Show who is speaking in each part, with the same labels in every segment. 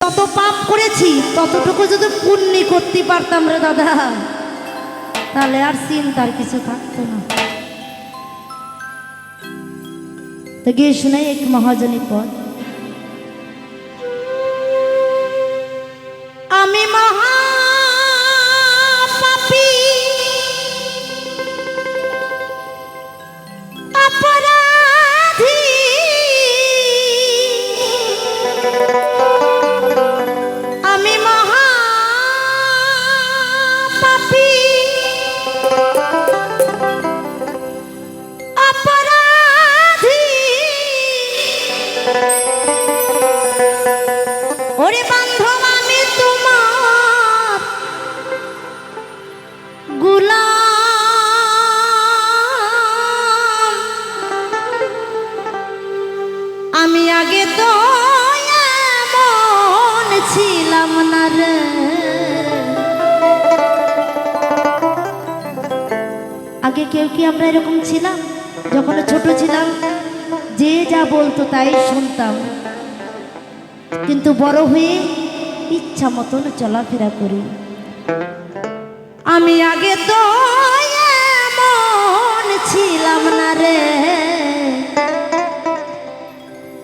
Speaker 1: তত পাপ করেছি, ততটুকু যদি পুণ্যি করতে পারতাম রে দাদা, তাহলে আর চিন্তার কিছু থাকতো না। তো গিয়ে শোনাই এক মহাজনী পদ। কেউ কি আমরা এরকম ছিলাম? যখন ছোট ছিলাম, যে যা বলতো তাই শুনতাম। কিন্তু বড় হয়ে ইচ্ছা মতন চলাফেরা করি। আমি আগে তো ছিলাম না রে।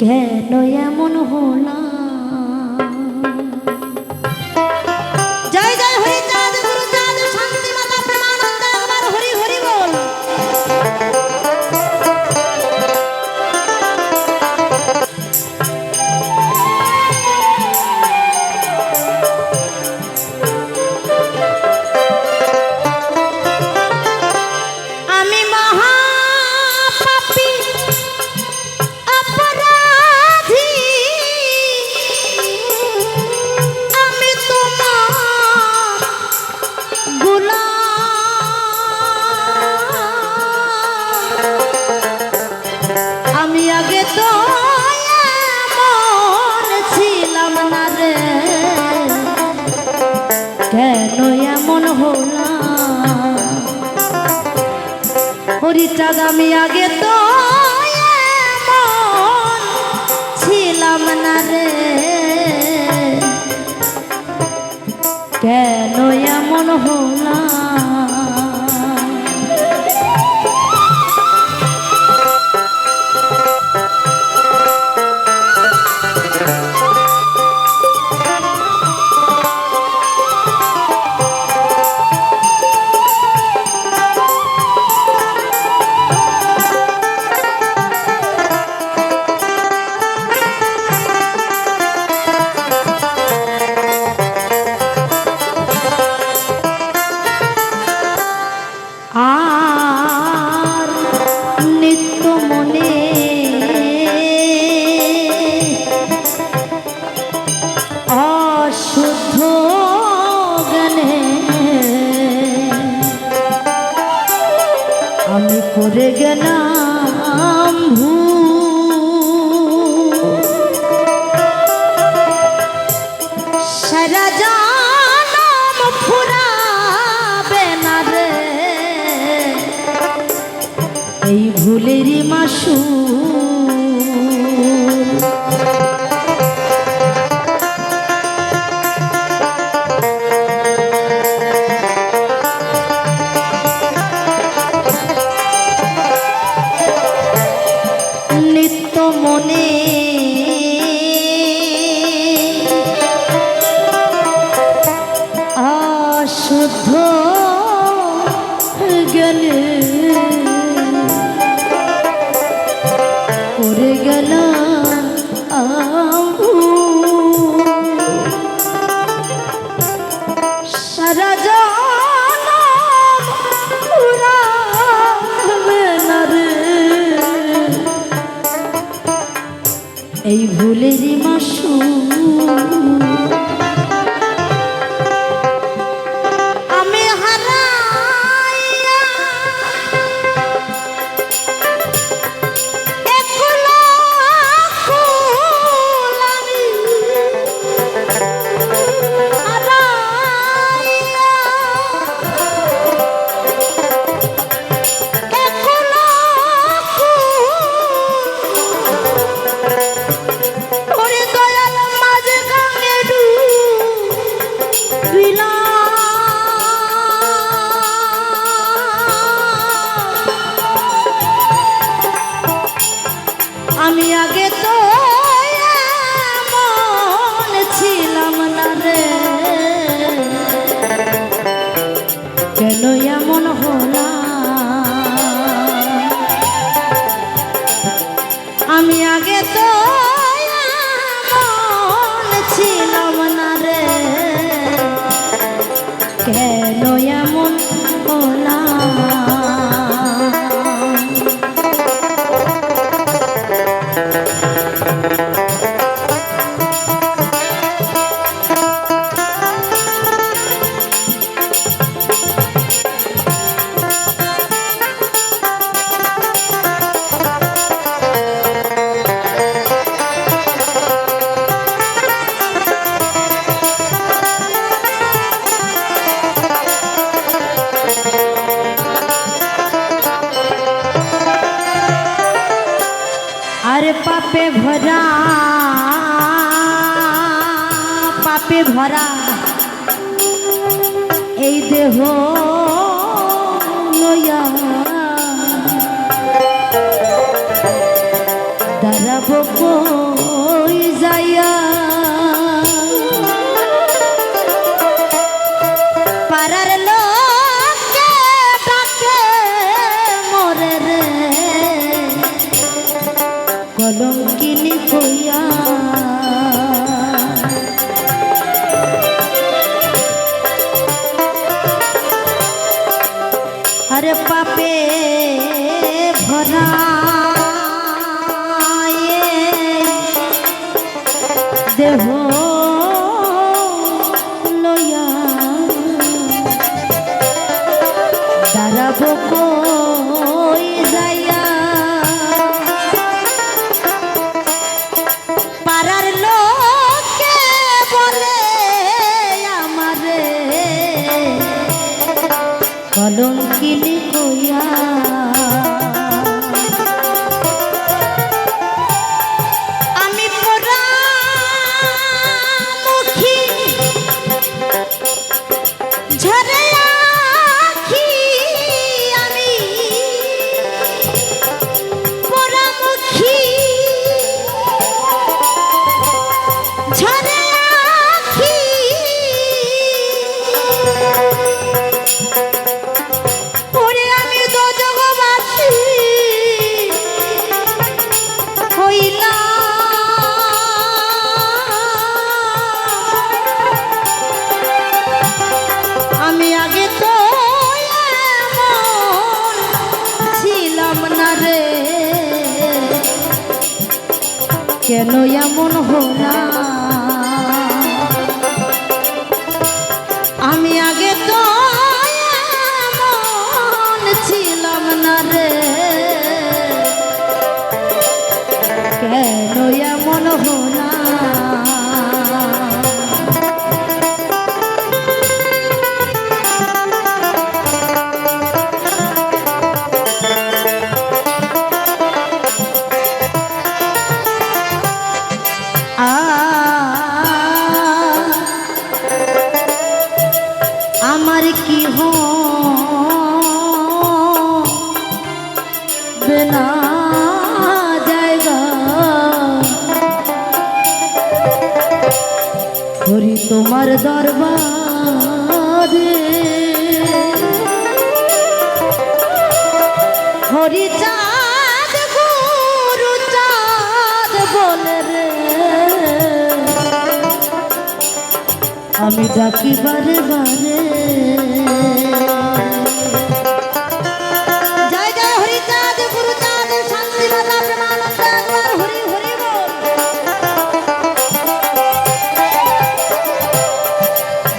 Speaker 1: কেন এমন হলাম? আমি আগে তো ছিলাম না রে। কেন এমন হলাম? হরিচাঁদ, আমি আগে তো ছিলাম না রে। কেন এমন হলাম? মনে এই ভুলেরই মাসু তো পাপে ভরা পাপে ভরা। এই দেহ কলঙ্কিনী কইয়া আরে পাপে ভরা দেহ লইয়া। দাঁড়াব কি বেনা জায়গা। হরি তোমার দরবারে। হরি চাঁদ আমি ডাকি বারে বারে।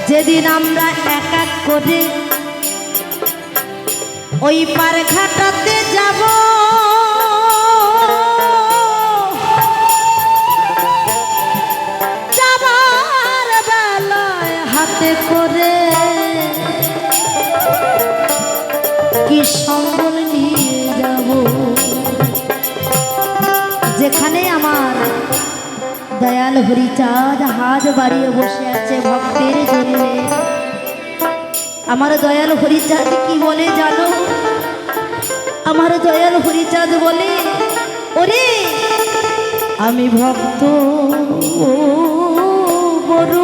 Speaker 1: যেদিন আমরা এক এক করে ওই পার ঘাটাতে দয়াল হরিচাঁদ হাত বাড়িয়ে বসে আছে ভক্তের জন্য আমার দয়াল হরিচাঁদ কি বলে জানো আমার দয়াল হরিচাঁদ বলে ওরে আমি ভক্ত বড়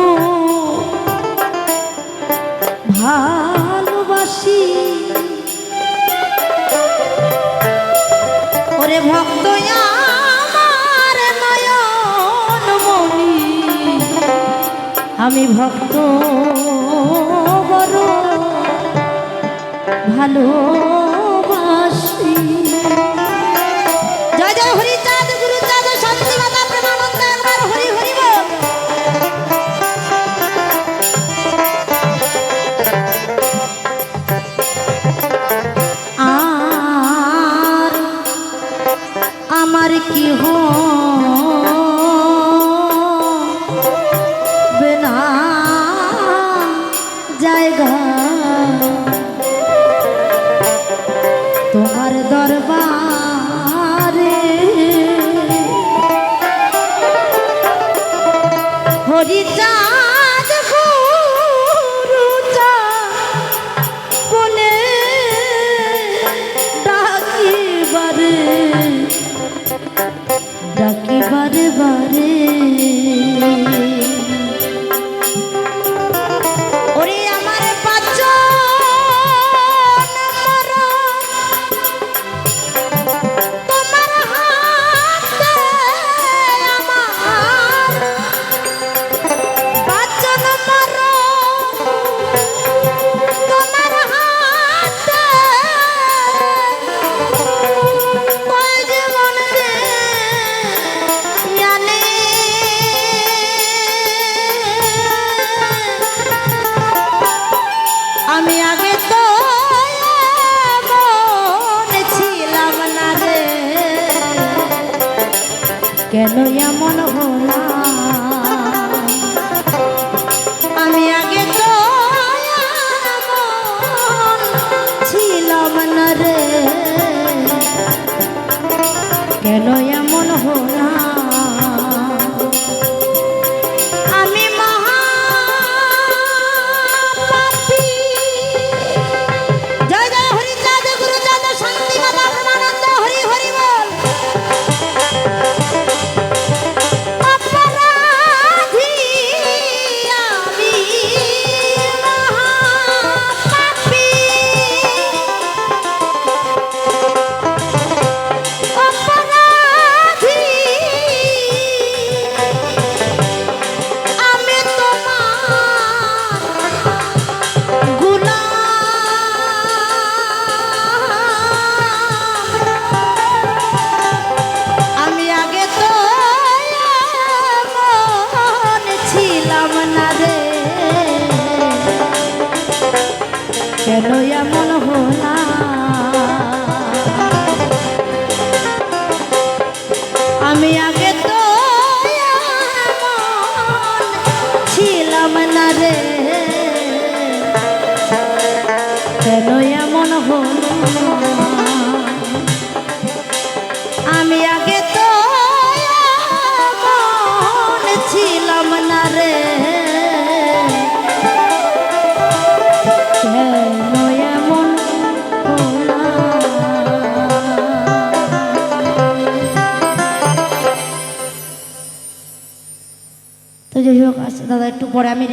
Speaker 1: ভালোবাসি ওরে ভক্ত আমি ভক্ত বড় ভালো ডাকি বারে বারে। মন হল? আমি আগে তো ছিলাম না রে। তো যাই হোক আচ্ছা দাদা, একটু পরে আমি